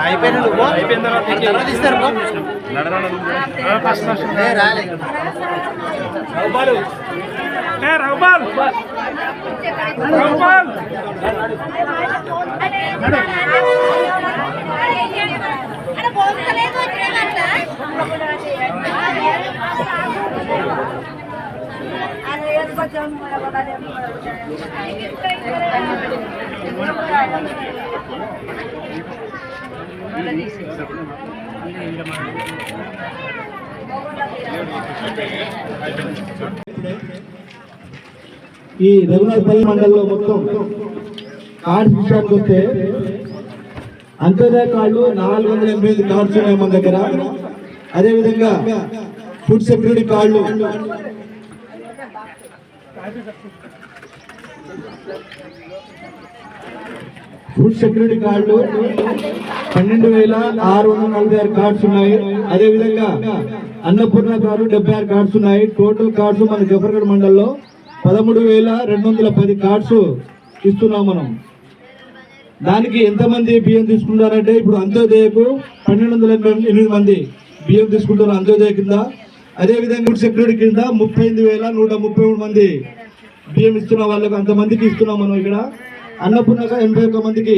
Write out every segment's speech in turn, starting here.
అయిపోయిన అయిపోయిన తర్వాత ఇస్తారు పో. ఏ, రాలే. అక్కడ పోతలేదు వచ్చినామంట ఈ రఘునాథపల్లి మండలంలో మొత్తం కార్డ్స్ విషయానికి వస్తే అంత్యోదయ కార్డులు నాలుగు వందల ఎనభై ఐదు కార్డ్స్ ఉన్నాయి మన దగ్గర. అదేవిధంగా ఫుడ్ సెక్యూరిటీ కార్డులు. ఫుడ్ సెక్యూరిటీ కార్డులు పన్నెండు వేల ఆరు వందల నలభై ఆరు కార్డ్స్ ఉన్నాయి. అదేవిధంగా అన్నపూర్ణ కార్డు డెబ్బై ఆరు కార్డ్స్ ఉన్నాయి. టోటల్ కార్డ్స్ మన జఫర్గఢ్ మండలంలో పదమూడు వేల రెండు వందల పది కార్డ్స్ ఇస్తున్నాం మనం. దానికి ఎంతమంది బియ్యం తీసుకుంటారంటే ఇప్పుడు అంత్యోదయకు పన్నెండు వందల ఎనిమిది మంది బియ్యం తీసుకుంటున్నారు అంత్యోదయ కింద. అదేవిధంగా ఫుడ్ సెక్యూరిటీ కింద ముప్పై ఎనిమిది వేల నూట ముప్పై మూడు మంది బియ్యం ఇస్తున్న వాళ్ళకు అంతమందికి ఇస్తున్నాం మనం ఇక్కడ. అన్నపూర్ణగా ఎనభై ఒక్క మందికి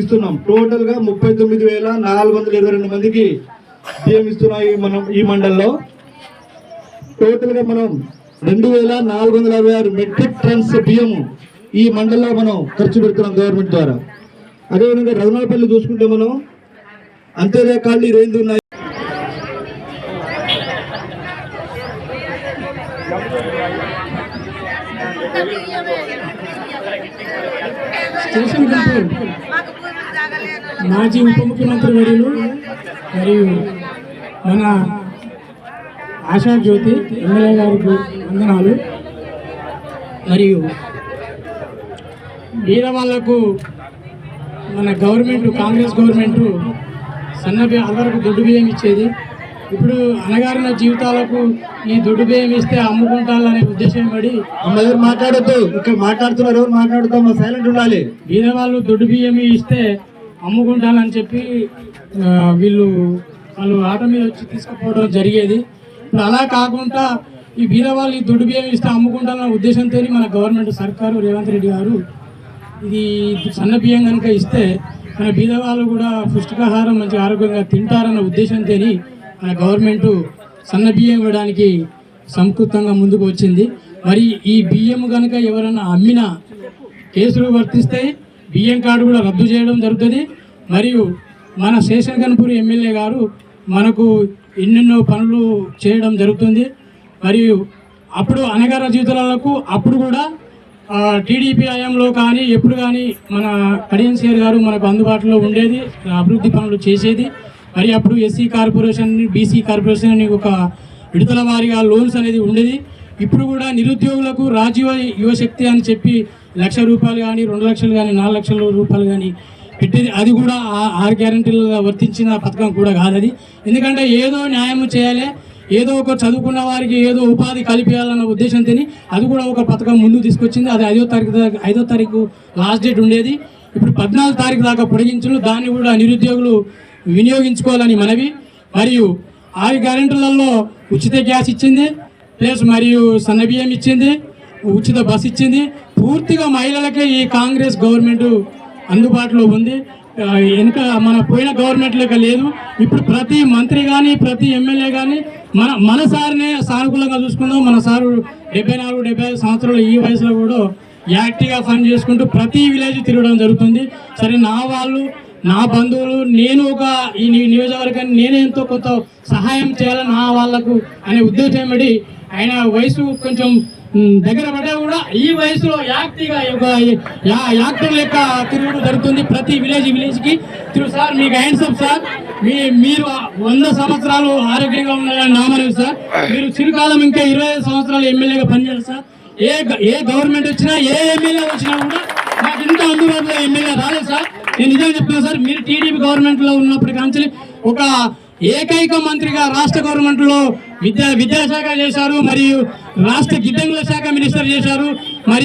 ఇస్తున్నాం. టోటల్గా ముప్పై తొమ్మిది వేల నాలుగు వందల ఇరవై రెండు మందికి బియ్యం ఇస్తున్నాం ఈ మనం ఈ మండలంలో. టోటల్గా మనం రెండు వేల నాలుగు వందల అరవై ఆరు మెట్రిక్ టన్స్ బియ్యము ఈ మండలంలో మనం ఖర్చు పెడుతున్నాం గవర్నమెంట్ ద్వారా. అదేవిధంగా రఘునాథపల్లి చూసుకుంటే మనం అంత్యోదయ రేంజ్ ఉన్నాయి. స్టేషన్ కంట్రోల్ మాజీ ఉప ముఖ్యమంత్రి వర్యులు మరియు మన ఆశా జ్యోతి ఎమ్మెల్యే గారికి వందనాలు. మరియు వీర వాళ్ళకు మన గవర్నమెంట్ కాంగ్రెస్ గవర్నమెంట్ సన్న అందరికి దొడ్డు బియ్యం ఇచ్చేది. ఇప్పుడు అనగారిన జీవితాలకు ఈ దొడ్డు బియ్యం ఇస్తే అమ్ముకుంటారనే ఉద్దేశం పడి అందరు మాట్లాడద్దు? ఇక్కడ మాట్లాడుతున్నారు ఎవరు మాట్లాడుతాం సైలెంట్ ఉండాలి. బీద వాళ్ళు దొడ్డు బియ్యం ఇస్తే అమ్ముకుంటానని చెప్పి వీళ్ళు వాళ్ళు ఆట మీద వచ్చి తీసుకుపోవడం జరిగేది. ఇప్పుడు అలా కాకుండా ఈ బీద వాళ్ళు ఈ దొడ్డు బియ్యం ఇస్తే అమ్ముకుంటానన్న ఉద్దేశంతో మన గవర్నమెంట్ సర్కారు రేవంత్ రెడ్డి గారు ఇది సన్న బియ్యం కనుక ఇస్తే మన బీద వాళ్ళు కూడా పుష్టికాహారం మంచి ఆరోగ్యంగా తింటారన్న ఉద్దేశంతో మన గవర్నమెంట్ సన్న బియ్యం ఇవ్వడానికి సంకృప్తంగా ముందుకు వచ్చింది. మరి ఈ బియ్యం కనుక ఎవరైనా అమ్మినా కేసులు వర్తిస్తాయి బియ్యం కార్డు కూడా రద్దు చేయడం జరుగుతుంది. మరియు మన శేషన్ కనుపూరి ఎమ్మెల్యే గారు మనకు ఎన్నెన్నో పనులు చేయడం జరుగుతుంది. మరియు అప్పుడు అనగార జీవితాలకు అప్పుడు కూడా టీడీపీ హయాంలో కానీ ఎప్పుడు కానీ మన కడియం గారు మనకు అందుబాటులో ఉండేది అభివృద్ధి పనులు చేసేది. మరి అప్పుడు ఎస్సీ కార్పొరేషన్ బీసీ కార్పొరేషన్ అని ఒక విడుదల వారిగా లోన్స్ అనేది ఉండేది. ఇప్పుడు కూడా నిరుద్యోగులకు రాజీవ యువశక్తి అని చెప్పి లక్ష రూపాయలు కానీ రెండు లక్షలు కానీ నాలుగు లక్షల రూపాయలు కానీ పెట్టేది. అది కూడా ఆరు గ్యారంటీలుగా వర్తించిన పథకం కూడా కాదు అది. ఎందుకంటే ఏదో న్యాయం చేయాలి ఏదో ఒక చదువుకున్న వారికి ఏదో ఉపాధి కల్పించాలన్న ఉద్దేశంతో అది కూడా ఒక పథకం ముందు తీసుకొచ్చింది. అది ఐదో తారీఖు దాకా ఐదో తారీఖు లాస్ట్ డేట్ ఉండేది. ఇప్పుడు పద్నాలుగు తారీఖు దాకా పొడిగించు దాన్ని కూడా నిరుద్యోగులు వినియోగించుకోవాలని మనవి. మరియు ఆరు గ్యారెంటీలలో ఉచిత గ్యాస్ ఇచ్చింది. ప్లస్ మరియు సన్నబియ్యం ఇచ్చింది. ఉచిత బస్ ఇచ్చింది. పూర్తిగా మహిళలకే ఈ కాంగ్రెస్ గవర్నమెంట్ అందుబాటులో ఉంది. వెనుక మన పోయిన గవర్నమెంట్ లెక్క లేదు. ఇప్పుడు ప్రతి మంత్రి కానీ ప్రతి ఎమ్మెల్యే కానీ మన మన సార్నే సానుకూలంగా చూసుకుందాం. మన సారు డెబ్బై నాలుగు డెబ్బై ఐదు సంవత్సరాలు ఈ వయసులో కూడా యాక్టివ్గా పని చేసుకుంటూ ప్రతి విలేజ్ తిరగడం జరుగుతుంది. సరే నా వాళ్ళు నా బంధువులు నేను ఒక ఈ నియోజకవర్గాన్ని నేనే ఎంతో కొంత సహాయం చేయాలి నా వాళ్ళకు అనే ఉద్దేశం పడి ఆయన వయసు కొంచెం దగ్గర పడ్డా కూడా ఈ వయసులో యాక్టివ్గా ఒక యాక్టర్ లెక్క తిరుగుడు జరుగుతుంది ప్రతి విలేజ్ విలేజ్కి తిరుగు సార్ మీకు హ్యాండ్స్ అప్ సార్ మీ మీరు వంద సంవత్సరాలు ఆరోగ్యంగా ఉండాలని నామని సార్. మీరు చిరుకాలం ఇంకా ఇరవై ఐదు సంవత్సరాలు ఎమ్మెల్యేగా పనిచేయాలి సార్. ఏ ఏ గవర్నమెంట్ వచ్చినా ఏ ఎమ్మెల్యే వచ్చినా కూడా మాకు ఇంత అందుబాటులో ఎమ్మెల్యే రాలేదు సార్. నేను నిజంగా చెప్తున్నా సార్ మీరు టీడీపీ గవర్నమెంట్లో లో కాంచి ఒక ఏకైక మంత్రిగా రాష్ట్ర గవర్నమెంట్లో విద్యా విద్యాశాఖ చేశారు మరియు రాష్ట్ర గిడ్డంగుల శాఖ మినిస్టర్ చేశారు మరి